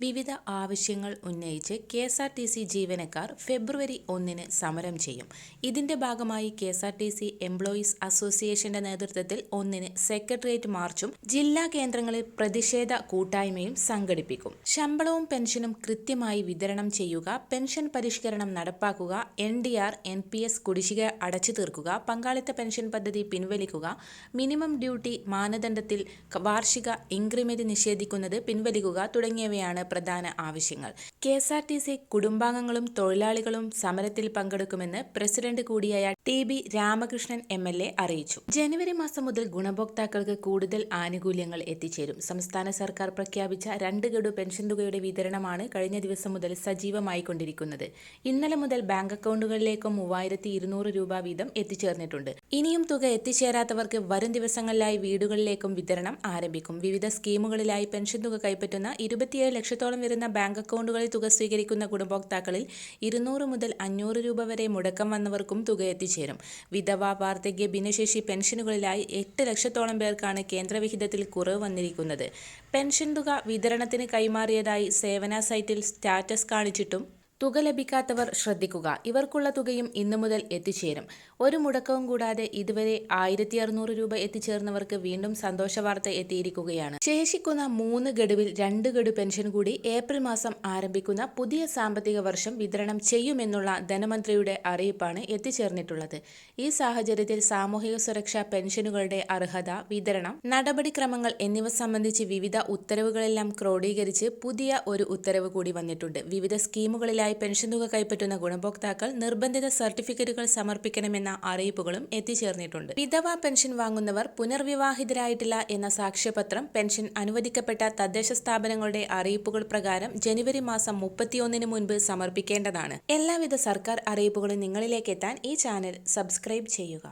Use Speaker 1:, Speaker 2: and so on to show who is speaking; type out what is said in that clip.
Speaker 1: വിവിധ ആവശ്യങ്ങൾ ഉന്നയിച്ച് K S R T C ജീവനക്കാർ ഫെബ്രുവരി ഒന്നിന് സമരം ചെയ്യും. ഇതിന്റെ ഭാഗമായി K S R T C employees അസോസിയേഷന്റെ നേതൃത്വത്തിൽ ഒന്നിന് സെക്രട്ടേറിയറ്റ് മാർച്ചും ജില്ലാ കേന്ദ്രങ്ങളിൽ പ്രതിഷേധ കൂട്ടായ്മയും സംഘടിപ്പിക്കും. ശമ്പളവും പെൻഷനും കൃത്യമായി വിതരണം ചെയ്യുക പെൻഷൻ പരിഷ്കരണം നടപ്പാക്കുക N D R N P S കുടിശ്ശിക അടച്ചു തീർക്കുക പങ്കാളിത്ത പെൻഷൻ പദ്ധതി പിൻവലിക്കുക മിനിമം ഡ്യൂട്ടി മാനദണ്ഡത്തിൽ വാർഷിക ഇൻക്രിമെന്റ് നിഷേധിക്കുന്നത് പിൻവലിക്കുക തുടങ്ങിയവയാണ് പ്രധാന ആവശ്യങ്ങൾ. K S R T C കുടുംബാംഗങ്ങളും തൊഴിലാളികളും സമരത്തിൽ പങ്കെടുക്കുമെന്ന് പ്രസിഡന്റ് കൂടിയായ T B Ramakrishnan M L A അറിയിച്ചു. ജനുവരി മാസം മുതൽ ഗുണഭോക്താക്കൾക്ക് കൂടുതൽ ആനുകൂല്യങ്ങൾ എത്തിച്ചേരും. സംസ്ഥാന സർക്കാർ പ്രഖ്യാപിച്ച രണ്ട് ഗഡു പെൻഷൻ തുകയുടെ വിതരണമാണ് കഴിഞ്ഞ ദിവസം മുതൽ സജീവമായി കൊണ്ടിരിക്കുന്നത് ഇന്നലെ മുതൽ ബാങ്ക് അക്കൗണ്ടുകളിലേക്കും മൂവായിരത്തി ഇരുന്നൂറ് രൂപ വീതം എത്തിച്ചേർന്നിട്ടുണ്ട്. ഇനിയും തുക എത്തിച്ചേരാത്തവർക്ക് വരും ദിവസങ്ങളിലായി വീടുകളിലേക്കും വിതരണം ആരംഭിക്കും. വിവിധ സ്കീമുകളിലായി പെൻഷൻ തുക കൈപ്പറ്റുന്ന ഇരുപത്തിയേഴ് ലക്ഷത്തോളം വരുന്ന ബാങ്ക് അക്കൗണ്ടുകളിൽ തുക സ്വീകരിക്കുന്ന ഗുണഭോക്താക്കളിൽ ഇരുന്നൂറ് മുതൽ അഞ്ഞൂറ് രൂപ വരെ മുടക്കം വന്നവർക്കും തുക എത്തിച്ചേരും. വിധവ വാർദ്ധക്യ ഭിന്നശേഷി പെൻഷനുകളിലായി എട്ട് ലക്ഷത്തോളം പേർക്കാണ് കേന്ദ്രവിഹിതത്തിൽ കുറവ് വന്നിരിക്കുന്നത്. പെൻഷൻ തുക വിതരണത്തിന് കൈമാറിയതായി സേവന സൈറ്റിൽ സ്റ്റാറ്റസ് കാണിച്ചിട്ടും തുക ലഭിക്കാത്തവർ ശ്രദ്ധിക്കുക. ഇവർക്കുള്ള തുകയും ഇന്നു മുതൽ എത്തിച്ചേരും. ഒരു മുടക്കവും കൂടാതെ ഇതുവരെ ആയിരത്തി അറുന്നൂറ് രൂപ എത്തിച്ചേർന്നവർക്ക് വീണ്ടും സന്തോഷ വാർത്ത എത്തിയിരിക്കുകയാണ്. ശേഷിക്കുന്ന മൂന്ന് ഗഡുവിൽ രണ്ട് ഗഡു പെൻഷൻ കൂടി ഏപ്രിൽ മാസം ആരംഭിക്കുന്ന പുതിയ സാമ്പത്തിക വർഷം വിതരണം ചെയ്യുമെന്നുള്ള ധനമന്ത്രിയുടെ അറിയിപ്പാണ് എത്തിച്ചേർന്നിട്ടുള്ളത്. ഈ സാഹചര്യത്തിൽ സാമൂഹിക സുരക്ഷാ പെൻഷനുകളുടെ അർഹത വിതരണം നടപടിക്രമങ്ങൾ എന്നിവ സംബന്ധിച്ച് വിവിധ ഉത്തരവുകളെല്ലാം ക്രോഡീകരിച്ച് പുതിയ ഒരു ഉത്തരവ് കൂടി വന്നിട്ടുണ്ട്. വിവിധ സ്കീമുകളിലായി ഇതിനായി പെൻഷൻ തുക കൈപ്പറ്റുന്ന ഗുണഭോക്താക്കൾ നിർബന്ധിത സർട്ടിഫിക്കറ്റുകൾ സമർപ്പിക്കണമെന്ന അറിയിപ്പുകളും എത്തിച്ചേർന്നിട്ടുണ്ട്. വിധവ പെൻഷൻ വാങ്ങുന്നവർ പുനർവിവാഹിതരായിട്ടില്ല എന്ന സാക്ഷ്യപത്രം പെൻഷൻ അനുവദിക്കപ്പെട്ട തദ്ദേശ സ്ഥാപനങ്ങളുടെ അറിയിപ്പുകൾ പ്രകാരം ജനുവരി മാസം മുപ്പത്തിയൊന്നിന് മുൻപ് സമർപ്പിക്കേണ്ടതാണ്. എല്ലാവിധ സർക്കാർ അറിയിപ്പുകളും നിങ്ങളിലേക്ക് എത്താൻ ഈ ചാനൽ സബ്സ്ക്രൈബ് ചെയ്യുക.